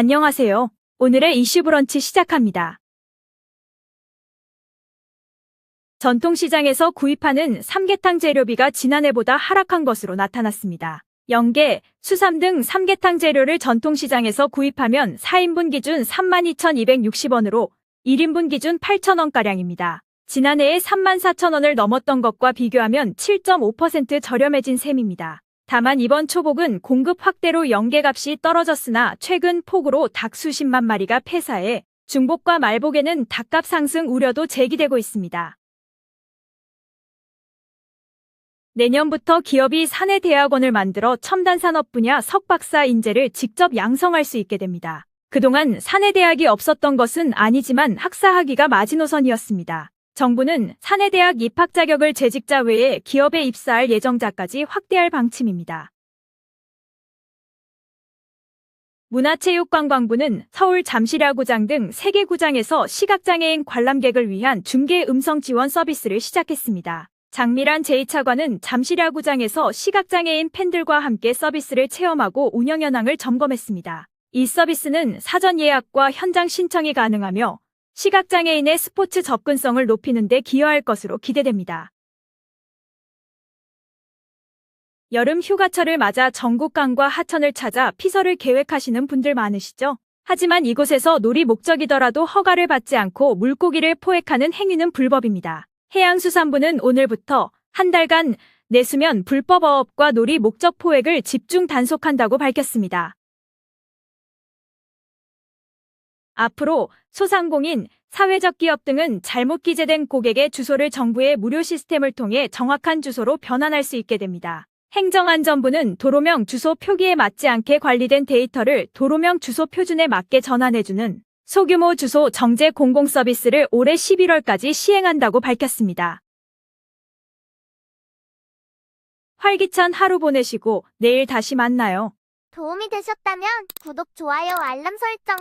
안녕하세요. 오늘의 이슈 브런치 시작합니다. 전통시장에서 구입하는 삼계탕 재료비가 지난해보다 하락한 것으로 나타났습니다. 연계, 수삼 등 삼계탕 재료를 전통시장에서 구입하면 4인분 기준 32,260원으로 1인분 기준 8,000원가량입니다. 지난해에 34,000원을 넘었던 것과 비교하면 7.5% 저렴해진 셈입니다. 다만 이번 초복은 공급 확대로 연계값이 떨어졌으나 최근 폭우로 닭 수십만 마리가 폐사해 중복과 말복에는 닭값 상승 우려도 제기되고 있습니다. 내년부터 기업이 사내 대학원을 만들어 첨단 산업 분야 석박사 인재를 직접 양성할 수 있게 됩니다. 그동안 사내 대학이 없었던 것은 아니지만 학사학위가 마지노선이었습니다. 정부는 사내대학 입학 자격을 재직자 외에 기업에 입사할 예정자까지 확대할 방침입니다. 문화체육관광부는 서울 잠실야구장 등 3개 구장에서 시각장애인 관람객을 위한 중계 음성 지원 서비스를 시작했습니다. 장미란 제2차관은 잠실야구장에서 시각장애인 팬들과 함께 서비스를 체험하고 운영 현황을 점검했습니다. 이 서비스는 사전 예약과 현장 신청이 가능하며 시각장애인의 스포츠 접근성을 높이는 데 기여할 것으로 기대됩니다. 여름 휴가철을 맞아 전국강과 하천을 찾아 피서를 계획하시는 분들 많으시죠? 하지만 이곳에서 놀이 목적이더라도 허가를 받지 않고 물고기를 포획하는 행위는 불법입니다. 해양수산부는 오늘부터 한 달간 내수면 불법 어업과 놀이 목적 포획을 집중 단속한다고 밝혔습니다. 앞으로 소상공인, 사회적 기업 등은 잘못 기재된 고객의 주소를 정부의 무료 시스템을 통해 정확한 주소로 변환할 수 있게 됩니다. 행정안전부는 도로명 주소 표기에 맞지 않게 관리된 데이터를 도로명 주소 표준에 맞게 전환해주는 소규모 주소 정제 공공 서비스를 올해 11월까지 시행한다고 밝혔습니다. 활기찬 하루 보내시고 내일 다시 만나요. 도움이 되셨다면 구독, 좋아요, 알람 설정